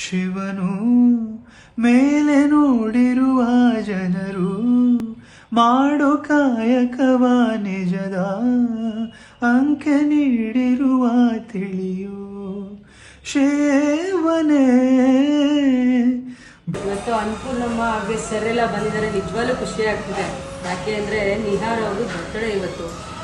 ಶಿವನು ಮೇಲೆ ನೋಡಿರುವ ಜನರು ಮಾಡೋ ಕಾಯಕವ ನಿಜದ ಅಂಕೆ ನೀಡಿರುವ ತಿಳಿಯೋ. ಶೇವನೇ. ಇವತ್ತು ಅನ್ಪೂರ್ಣಮ್ಮ ಹಾಗೆ ಸರ್ ಬಂದರೆ ನಿಜವಾಗ್ಲೂ ಖುಷಿ ಆಗ್ತಿದೆ. ಯಾಕೆ ಅಂದ್ರೆ ನಿಹಾರ್ ಅವರು ಇವತ್ತು.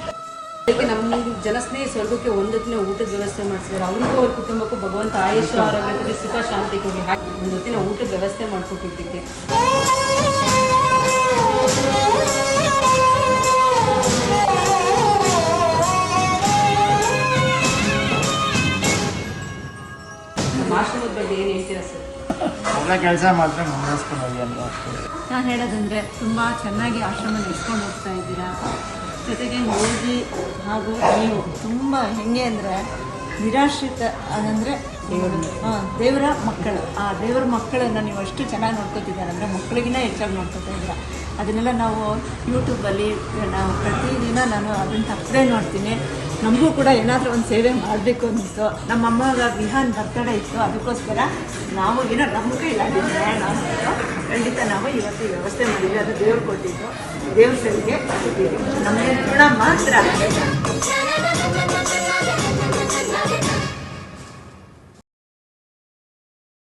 ನಮ್ಮ ಜನಸ್ನೇಹಿ ಸ್ವರ್ಗಕ್ಕೆ ಒಂದೊತ್ತಿನ ಊಟದ ವ್ಯವಸ್ಥೆ ಮಾಡಿಸಿದ್ದಾರೆ ಅವ್ರಿಗೂ ಅವ್ರ ಕುಟುಂಬಕ್ಕೂ ಭಗವಂತ ಆಯುಷ್ ಆರೋಗ್ಯ ಕೊಡಿ ಸುಖ ಶಾಂತಿ ಕೊಡಿ. ಒಂದೊತ್ತಿನ ಊಟದ ವ್ಯವಸ್ಥೆ ಮಾಡ್ಕೊಟ್ಟಿದ್ದಕ್ಕೆ. ನಮ್ಮ ಆಶ್ರಮದ ಬಗ್ಗೆ ಏನು ಹೇಳ್ತೀರಾ ಸರ್? ಎಲ್ಲ ಕೆಲಸ ಮಾತ್ರ ಮುಂದುವರ್ಸ್ಕೊಂಡು ಹೋಗಿ ಅಂತ ನಾನು ಹೇಳೋದಂದರೆ ತುಂಬ ಚೆನ್ನಾಗಿ ಆಶ್ರಮ ನಡೆಸ್ಕೊಂಡು ಹೋಗ್ತಾ ಇದ್ದೀರಾ. ಜೊತೆಗೆ ಯೋಗಿ ಹಾಗೂ ನೀವು ತುಂಬ ಹೆಂಗೆ ಅಂದರೆ ನಿರಾಶ್ರಿತ ಅಂದರೆ ಹಾಂ, ದೇವರ ಮಕ್ಕಳು. ಆ ದೇವರ ಮಕ್ಕಳನ್ನು ನೀವು ಅಷ್ಟು ಚೆನ್ನಾಗಿ ನೋಡ್ಕೋತಿದ್ದಾರೆ. ಅಂದರೆ ಮಕ್ಕಳಿಗಿನ್ನ ಹೆಚ್ಚಾಗಿ ನೋಡ್ಕೋತಾ ಇದ್ದೀರಾ. ಅದನ್ನೆಲ್ಲ ನಾವು ಯೂಟ್ಯೂಬಲ್ಲಿ ನಾವು ಪ್ರತಿದಿನ ನಾನು ಅದನ್ನು ತಪ್ಪದೇ ನೋಡ್ತೀನಿ. ನಮಗೂ ಕೂಡ ಏನಾದರೂ ಒಂದು ಸೇವೆ ಮಾಡಬೇಕು ಅನ್ನಿಸ್ತು. ನಮ್ಮ ಅಮ್ಮಗ ವಿಹಾನ್ ಬರ್ತಡೇ ಇತ್ತು. ಅದಕ್ಕೋಸ್ಕರ ನಾವು ಏನೋ ನಮ್ಮ ಕೈಲಾಗಿದ್ದರೆ ನಾವು ಖಂಡಿತ ನಾವು ಇವತ್ತು ವ್ಯವಸ್ಥೆ ಮಾಡಿದ್ವಿ ಅದು ದೇವ್ರು ಕೊಟ್ಟಿದ್ದು ದೇವ್ರ ಸರಿಗೆ ನಮ್ಮ ಮಾತ್ರ